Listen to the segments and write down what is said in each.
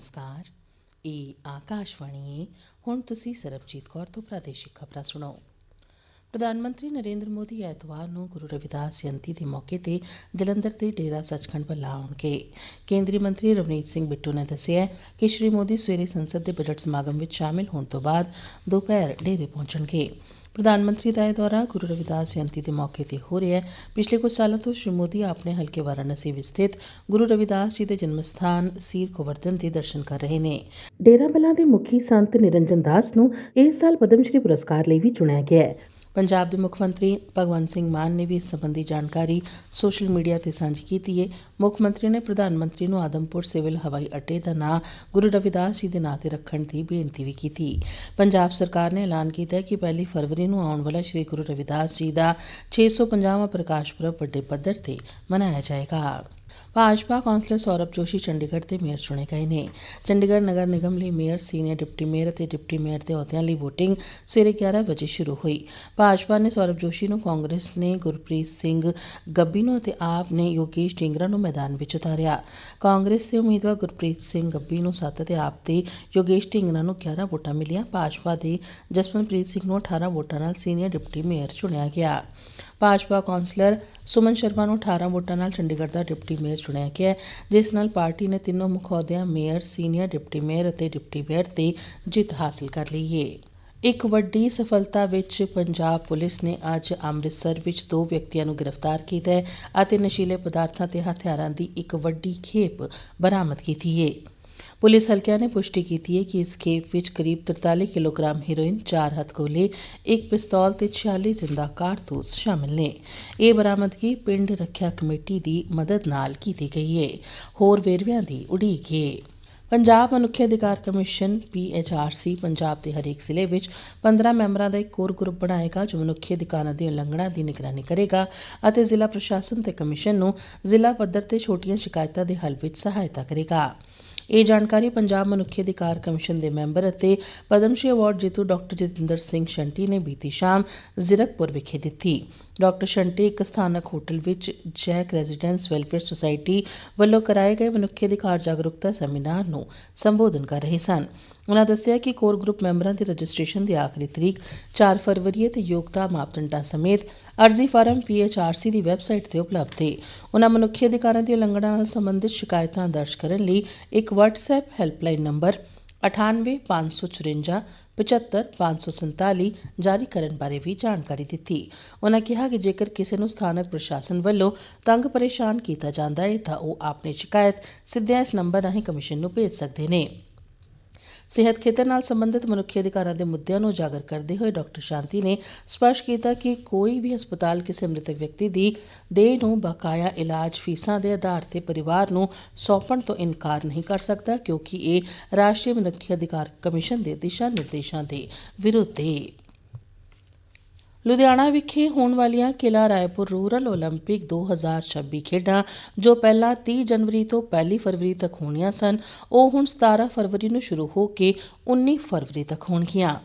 ਨਮਸਕਾਰ। ਇਹ ਆਕਾਸ਼ਵਾਣੀ ਹੈ ਹੁਣ ਤੁਸੀਂ ਸਰਬਜੀਤ ਕੌਰ ਤੋਂ ਪ੍ਰਾਦੇਸ਼ਿਕ ਖਬਰਾਂ ਸੁਣੋ। ਪ੍ਰਧਾਨ ਮੰਤਰੀ ਨਰਿੰਦਰ ਮੋਦੀ ਐਤਵਾਰ ਨੂੰ ਗੁਰੂ ਰਵਿਦਾਸ ਜਯੰਤੀ ਦੇ ਮੌਕੇ ਤੇ ਜਲੰਧਰ ਦੇ ਡੇਰਾ ਸੱਚਖੰਡ ਵੱਲ ਆਉਣਗੇ। ਕੇਂਦਰੀ ਮੰਤਰੀ ਰਵਨੀਤ ਸਿੰਘ ਬਿੱਟੂ ਨੇ ਦੱਸਿਆ ਕਿ ਸ਼੍ਰੀ ਮੋਦੀ ਸਵੇਰੇ ਸੰਸਦ ਦੇ ਬਜਟ ਸਮਾਗਮ ਵਿੱਚ ਸ਼ਾਮਿਲ ਹੋਣ ਤੋਂ ਬਾਅਦ ਦੁਪਹਿਰ ਡੇਰੇ ਪਹੁੰਚਣਗੇ। ਪ੍ਰਧਾਨ ਮੰਤਰੀ ਦਾ ਇਹ ਦੌਰਾ ਗੁਰੂ ਰਵਿਦਾਸ ਜਯੰਤੀ ਦੇ ਮੌਕੇ ਤੇ ਹੋ ਰਿਹਾ ਹੈ। ਪਿਛਲੇ ਕੁਝ ਸਾਲਾਂ ਤੋਂ ਸ਼੍ਰੀ ਮੋਦੀ ਆਪਣੇ ਹਲਕੇ ਵਾਰਾਣਸੀ ਵਿੱਚ ਸਥਿਤ ਗੁਰੂ ਰਵਿਦਾਸ ਜੀ ਦੇ ਜਨਮ ਸਥਾਨ ਸੀਰ ਗੋਵਰਧਨ ਦੇ ਦਰਸ਼ਨ ਕਰ ਰਹੇ ਨੇ। ਡੇਰਾ ਬਲਾ ਦੇ ਮੁਖੀ ਸੰਤ ਨਿਰੰਜਨ ਦਾਸ ਨੂੰ ਇਸ ਸਾਲ ਪਦਮ ਸ਼੍ਰੀ ਪੁਰਸਕਾਰ ਲਈ ਵੀ ਚੁਣਿਆ ਗਿਆ ਹੈ। ਪੰਜਾਬ ਦੇ ਮੁੱਖ ਮੰਤਰੀ ਭਗਵੰਤ ਸਿੰਘ ਮਾਨ ਨੇ ਵੀ ਇਸ ਸੰਬੰਧੀ ਜਾਣਕਾਰੀ ਸੋਸ਼ਲ ਮੀਡੀਆ ਤੇ ਸਾਂਝੀ ਕੀਤੀ ਹੈ ਮੁੱਖ ਮੰਤਰੀ ਨੇ ਪ੍ਰਧਾਨ ਮੰਤਰੀ ਨੂੰ ਆਦਮਪੁਰ ਸਿਵਲ ਹਵਾਈ ਅੱਡੇ ਦਾ ਨਾਂ ਗੁਰੂ ਰਵਿਦਾਸ ਜੀ ਦੇ ਨਾਂ ਤੇ ਰੱਖਣ ਦੀ ਬੇਨਤੀ ਵੀ ਕੀਤੀ। ਪੰਜਾਬ ਸਰਕਾਰ ਨੇ ਐਲਾਨ ਕੀਤਾ ਹੈ ਕਿ ਪਹਿਲੀ ਫਰਵਰੀ ਨੂੰ ਆਉਣ ਵਾਲਾ ਸ੍ਰੀ ਗੁਰੂ ਰਵਿਦਾਸ ਜੀ ਦਾ 650ਵਾਂ ਪ੍ਰਕਾਸ਼ ਪੁਰਬ ਵੱਡੇ ਪੱਧਰ ਤੇ ਮਨਾਇਆ ਜਾਏਗਾ। ਭਾਜਪਾ ਕੌਂਸਲਰ ਸੌਰਭ ਜੋਸ਼ੀ ਚੰਡੀਗੜ੍ਹ ਦੇ ਮੇਅਰ ਚੁਣੇ ਗਏ ਨੇ। ਚੰਡੀਗੜ੍ਹ ਨਗਰ ਨਿਗਮ ਲਈ ਮੇਅਰ, ਸੀਨੀਅਰ ਡਿਪਟੀ ਮੇਅਰ ਅਤੇ ਡਿਪਟੀ ਮੇਅਰ ਦੇ ਅਹੁਦਿਆਂ ਲਈ VOTING ਸਵੇਰੇ 11 ਵਜੇ ਸ਼ੁਰੂ ਹੋਈ। ਭਾਜਪਾ ਨੇ ਸੌਰਭ ਜੋਸ਼ੀ ਨੂੰ ਕਾਂਗਰਸ ਨੇ ਗੁਰਪ੍ਰੀਤ ਸਿੰਘ ਗੱਬੀ ਨੂੰ ਅਤੇ ਆਪ ਨੇ ਯੋਗੇਸ਼ ਢਿੰਗਰਾ ਨੂੰ ਮੈਦਾਨ ਵਿੱਚ ਉਤਾਰਿਆ। ਕਾਂਗਰਸ ਦੇ ਉਮੀਦਵਾਰ ਗੁਰਪ੍ਰੀਤ ਸਿੰਘ ਗੱਬੀ ਨੂੰ 7 ਅਤੇ ਆਪ ਦੇ ਯੋਗੇਸ਼ ਢਿੰਗਰਾ ਨੂੰ 11 ਵੋਟਾਂ ਮਿਲੀਆਂ। ਭਾਜਪਾ ਦੇ ਜਸਵੰਤਪ੍ਰੀਤ ਸਿੰਘ ਨੂੰ 18 ਵੋਟਾਂ ਨਾਲ ਸੀਨੀਅਰ ਡਿਪਟੀ ਮੇਅਰ ਚੁਣਿਆ ਗਿਆ। ਭਾਜਪਾ ਕੌਂਸਲਰ ਸੁਮਨ ਸ਼ਰਮਾ ਨੂੰ 18 ਵੋਟਾਂ ਨਾਲ ਚੰਡੀਗੜ੍ਹ ਦਾ ਡਿਪਟੀ ਮੇਅਰ ਚੁਣਿਆ ਗਿਆ ਜਿਸ ਨਾਲ ਪਾਰਟੀ ਨੇ ਤਿੰਨੋਂ ਮੁੱਖ ਅਹੁਦਿਆਂ ਮੇਅਰ, ਸੀਨੀਅਰ ਡਿਪਟੀ ਮੇਅਰ ਅਤੇ ਡਿਪਟੀ ਮੇਅਰ ਤੇ ਜਿੱਤ ਹਾਸਲ ਕਰ ਲਈ ਹੈ ਇੱਕ ਵੱਡੀ ਸਫਲਤਾ ਵਿੱਚ ਪੰਜਾਬ ਪੁਲਿਸ ਨੇ ਅੱਜ ਅੰਮ੍ਰਿਤਸਰ ਵਿੱਚ ਦੋ ਵਿਅਕਤੀਆਂ ਨੂੰ ਗ੍ਰਿਫਤਾਰ ਕੀਤਾ ਹੈ ਅਤੇ ਨਸ਼ੀਲੇ ਪਦਾਰਥਾਂ ਤੇ ਹਥਿਆਰਾਂ ਦੀ ਇੱਕ ਵੱਡੀ ਖੇਪ ਬਰਾਮਦ ਕੀਤੀ ਹੈ ਪੁਲਿਸ ਹਲਕਿਆਂ ਨੇ ਪੁਸ਼ਟੀ ਕੀਤੀ ਹੈ ਕਿ ਇਸ ਖੇਪ ਵਿੱਚ ਕਰੀਬ 43 ਕਿਲੋਗ੍ਰਾਮ ਹੈਰੋਇਨ 4 ਹੱਥਗੋਲੇ ਇੱਕ ਪਿਸਤੌਲ ਤੇ 46 ਜ਼ਿੰਦਾ ਕਾਰਤੂਸ ਸ਼ਾਮਲ ਨੇ। ਇਹ ਬਰਾਮਦਗੀ ਪਿੰਡ ਰੱਖਿਆ ਕਮੇਟੀ ਦੀ ਮਦਦ ਨਾਲ ਕੀਤੀ ਗਈ ਹੈ ਹੋਰ ਵੇਰਵਿਆਂ ਦੀ ਉਡੀਕ ਹੈ ਪੰਜਾਬ ਮਨੁੱਖੀ ਅਧਿਕਾਰ ਕਮਿਸ਼ਨ PHRC ਪੰਜਾਬ ਦੇ ਹਰੇਕ ਜ਼ਿਲ੍ਹੇ ਵਿੱਚ 15 ਮੈਂਬਰਾਂ ਦਾ ਇੱਕ ਕੋਰ ਗਰੁੱਪ ਬਣਾਏਗਾ ਜੋ ਮਨੁੱਖੀ ਅਧਿਕਾਰਾਂ ਦੀ ਉਲੰਘਣਾ ਦੀ ਨਿਗਰਾਨੀ ਕਰੇਗਾ ਅਤੇ ਜ਼ਿਲ੍ਹਾ ਪ੍ਰਸ਼ਾਸਨ ਤੇ ਕਮਿਸ਼ਨ ਨੂੰ ਜ਼ਿਲ੍ਹਾ ਪੱਧਰ ਤੇ ਛੋਟੀਆਂ ਸ਼ਿਕਾਇਤਾਂ ਦੇ ਹੱਲ ਵਿੱਚ ਸਹਾਇਤਾ ਕਰੇਗਾ। ਇਹ ਜਾਣਕਾਰੀ ਪੰਜਾਬ ਮਨੁੱਖੀ ਅਧਿਕਾਰ ਕਮਿਸ਼ਨ ਦੇ ਮੈਂਬਰ ਅਤੇ ਪਦਮ ਸ਼੍ਰੀ ਅਵਾਰਡ ਜੇਤੂ ਡਾਕਟਰ ਜਤਿੰਦਰ ਸਿੰਘ ਸ਼ੰਟੀ ਨੇ ਬੀਤੀ ਸ਼ਾਮ ਜ਼ਿਰਕਪੁਰ ਵਿਖੇ ਦਿੱਤੀ। ਡਾਕਟਰ ਸ਼ੰਟੀ ਇੱਕ ਸਥਾਨਕ ਹੋਟਲ ਵਿੱਚ ਜੈਕ ਰੈਜ਼ੀਡੈਂਸ ਵੈਲਫੇਅਰ ਸੁਸਾਇਟੀ ਵੱਲੋਂ ਕਰਾਏ ਗਏ ਮਨੁੱਖੀ ਅਧਿਕਾਰ ਜਾਗਰੂਕਤਾ ਸੈਮੀਨਾਰ ਨੂੰ ਸੰਬੋਧਨ ਕਰ ਰਹੇ ਸਨ। ਉਨ੍ਹਾਂ ਦੱਸਿਆ ਕਿ ਕੋਰ ਗਰੁੱਪ ਮੈਂਬਰਾਂ ਦੀ ਰਜਿਸਟ੍ਰੇਸ਼ਨ ਦੀ ਆਖਰੀ ਤਰੀਕ 4 ਫਰਵਰੀ ਹੈ ਤੇ ਯੋਗਤਾ ਮਾਪਦੰਡਾਂ ਸਮੇਤ ਅਰਜ਼ੀ ਫਾਰਮ PHRC ਦੀ ਵੈਬਸਾਈਟ ਤੇ ਉਪਲਬਧ ਹੈ ਉਨ੍ਹਾਂ ਮਨੁੱਖੀ ਅਧਿਕਾਰਾਂ ਦੀ ਉਲੰਘਣਾ ਨਾਲ ਸੰਬੰਧਿਤ ਸ਼ਿਕਾਇਤਾਂ ਦਰਜ ਕਰਨ ਲਈ ਇੱਕ WhatsApp ਹੈਲਪਲਾਈਨ ਨੰਬਰ 98554 75547 ਜਾਰੀ ਕਰਨ ਬਾਰੇ ਵੀ ਜਾਣਕਾਰੀ ਦਿੱਤੀ। ਉਨ੍ਹਾਂ ਕਿਹਾ ਕਿ ਜੇਕਰ ਕਿਸੇ ਨੂੰ ਸਥਾਨਕ ਪ੍ਰਸ਼ਾਸਨ ਵੱਲੋਂ ਤੰਗ ਪਰੇਸ਼ਾਨ ਕੀਤਾ ਜਾਂਦਾ ਹੈ ਤਾਂ ਉਹ ਆਪਣੀ ਸ਼ਿਕਾਇਤ ਸਿੱਧਿਆਂ ਇਸ ਨੰਬਰ ਰਾਹੀਂ ਕਮਿਸ਼ਨ ਨੂੰ ਭੇਜ ਸਕਦੇ ਨੇ। ਸਿਹਤ ਖੇਤਰ ਨਾਲ ਸੰਬੰਧਿਤ ਮਨੁੱਖੀ ਅਧਿਕਾਰਾਂ ਦੇ ਮੁੱਦਿਆਂ ਨੂੰ ਉਜਾਗਰ ਕਰਦੇ ਹੋਏ ਡਾਕਟਰ ਸ਼ਾਂਤੀ ਨੇ ਸਪਸ਼ਟ ਕੀਤਾ ਕਿ ਕੋਈ ਵੀ ਹਸਪਤਾਲ ਕਿਸੇ ਮ੍ਰਿਤਕ ਵਿਅਕਤੀ ਦੀ ਦੇਹ ਨੂੰ ਬਕਾਇਆ ਇਲਾਜ ਫੀਸਾਂ ਦੇ ਆਧਾਰ ਤੇ ਪਰਿਵਾਰ ਨੂੰ ਸੌਂਪਣ ਤੋਂ ਇਨਕਾਰ ਨਹੀਂ ਕਰ ਸਕਦਾ, ਕਿਉਂਕਿ ਇਹ ਰਾਸ਼ਟਰੀ ਮਨੁੱਖੀ ਅਧਿਕਾਰ ਕਮਿਸ਼ਨ ਦੇ ਦਿਸ਼ਾ ਨਿਰਦੇਸ਼ਾਂ ਦੇ ਵਿਰੁੱਧ ਹੈ ਲੁਧਿਆਣਾ ਵਿਖੇ ਹੋਣ ਵਾਲੀਆਂ ਕਿਲਾ ਰਾਏਪੁਰ ਰੂਰਲ 올림픽 2026 ਖੇਡਾਂ ਜੋ ਪਹਿਲਾਂ 30 ਜਨਵਰੀ ਤੋਂ 1 ਫਰਵਰੀ ਤੱਕ ਹੋਣੀਆਂ ਸਨ ਉਹ ਹੁਣ 17 ਫਰਵਰੀ ਨੂੰ ਸ਼ੁਰੂ ਹੋ ਕੇ 19 ਫਰਵਰੀ ਤੱਕ ਹੋਣਗੀਆਂ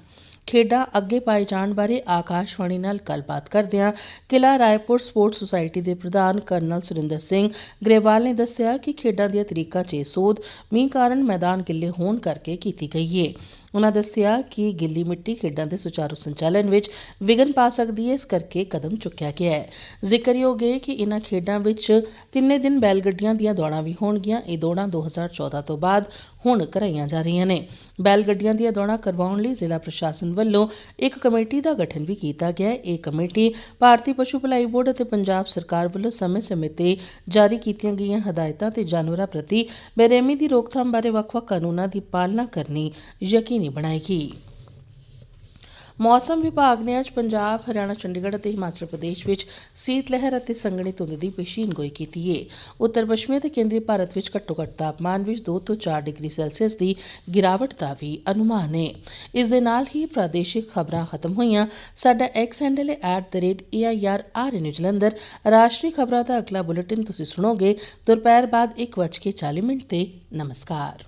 ਖੇਡਾਂ ਅੱਗੇ ਪਾਏ ਜਾਣ ਬਾਰੇ ਆਕਾਸ਼ਵਾਣੀ ਨਾਲ ਗੱਲਬਾਤ ਕਰਦਿਆਂ ਕਿਲਾ ਰਾਏਪੁਰ ਸਪੋਰਟਸ ਸੁਸਾਇਟੀ ਦੇ ਪ੍ਰਧਾਨ ਕਰਨਲ ਸੁਰਿੰਦਰ ਸਿੰਘ ਗਰੇਵਾਲ ਨੇ ਦੱਸਿਆ ਕਿ ਖੇਡਾਂ ਦੀਆਂ ਤਰੀਕਾਂ 'ਚ ਇਹ ਸੋਧ ਮੀਂਹ ਕਾਰਨ ਮੈਦਾਨ ਗਿੱਲੇ ਹੋਣ ਕਰਕੇ ਕੀਤੀ ਗਈ ਹੈ ਉਨ੍ਹਾਂ ਦੱਸਿਆ ਕਿ ਗਿੱਲੀ ਮਿੱਟੀ ਖੇਡਾਂ ਦੇ ਸੁਚਾਰੂ ਸੰਚਾਲਨ ਵਿੱਚ ਵਿਘਨ ਪਾ ਸਕਦੀ ਹੈ, ਇਸ ਕਰਕੇ ਕਦਮ ਚੁੱਕਿਆ ਗਿਆ ਹੈ। ਜ਼ਿਕਰਯੋਗ ਹੈ ਕਿ ਇਨ੍ਹਾਂ ਖੇਡਾਂ ਵਿੱਚ ਤਿੰਨੇ ਦਿਨ ਬੈਲ ਗੱਡੀਆਂ ਦੀਆਂ ਦੌੜਾਂ ਵੀ ਹੋਣਗੀਆਂ। ਇਹ ਦੌੜਾਂ 2014 ਤੋਂ ਬਾਅਦ ਹੁਣ ਕਰਾਈਆਂ ਜਾ ਰਹੀਆਂ ਨੇ। ਬੈਲ ਗੱਡੀਆਂ ਦੀਆਂ ਦੌੜਾਂ ਕਰਵਾਉਣ ਲਈ ਜ਼ਿਲ੍ਹਾ ਪ੍ਰਸ਼ਾਸਨ ਵੱਲੋਂ ਇੱਕ ਕਮੇਟੀ ਦਾ ਗਠਨ ਵੀ ਕੀਤਾ ਗਿਆ ਹੈ। ਇਹ ਕਮੇਟੀ ਭਾਰਤੀ ਪਸ਼ੂ ਭਲਾਈ ਬੋਰਡ ਅਤੇ ਪੰਜਾਬ ਸਰਕਾਰ ਵੱਲੋਂ ਸਮੇਂ-ਸਮੇਂ ਤੇ ਜਾਰੀ ਕੀਤੀਆਂ ਗਈਆਂ ਹਦਾਇਤਾਂ ਤੇ ਜਾਨਵਰਾਂ ਪ੍ਰਤੀ ਬੇਰਹਿਮੀ ਦੀ ਰੋਕਥਾਮ ਬਾਰੇ ਵੱਖ-ਵੱਖ ਕਾਨੂੰਨਾਂ ਦੀ ਪਾਲਣਾ ਕਰਨੀ ਯਕੀਨੀ ਬਣਾਏਗੀ ਮੌਸਮ ਵਿਭਾਗ ਨੇ ਅੱਜ ਪੰਜਾਬ, ਹਰਿਆਣਾ, ਚੰਡੀਗੜ੍ਹ ਅਤੇ ਹਿਮਾਚਲ ਪ੍ਰਦੇਸ਼ ਵਿੱਚ ਸੀਤ ਲਹਿਰ ਅਤੇ ਸੰਘਣੀ ਧੁੰਦ ਦੀ ਪੇਸ਼ੀਨਗੋਈ ਕੀਤੀ ਹੈ। ਉੱਤਰ ਪੱਛਮੀ ਅਤੇ ਕੇਂਦਰੀ ਭਾਰਤ ਵਿੱਚ ਘੱਟੋ-ਘੱਟ ਤਾਪਮਾਨ ਵਿੱਚ 2 ਤੋਂ 4 ਡਿਗਰੀ ਸੈਲਸੀਅਸ ਦੀ ਗਿਰਾਵਟ ਦਾ ਵੀ ਅਨੁਮਾਨ ਹੈ। ਇਸ ਦੇ ਨਾਲ ਹੀ ਪ੍ਰਾਦੇਸ਼ਿਕ ਖਬਰਾਂ ਖਤਮ ਹੋਈਆਂ। ਸਾਡਾ ਐਕਸ ਹੈਂਡਲ ਹੈ @air ਨਿਊਜ਼ੀਲੈਂਡਰ ਰਾਸ਼ਟਰੀ ਖਬਰਾਂ ਦਾ ਅਗਲਾ ਬੁਲੇਟਿਨ ਤੁਸੀਂ ਸੁਣੋਗੇ ਦੁਪਹਿਰ ਬਾਅਦ 1:40 ਮਿੰਟ ਤੇ ਨਮਸਕਾਰ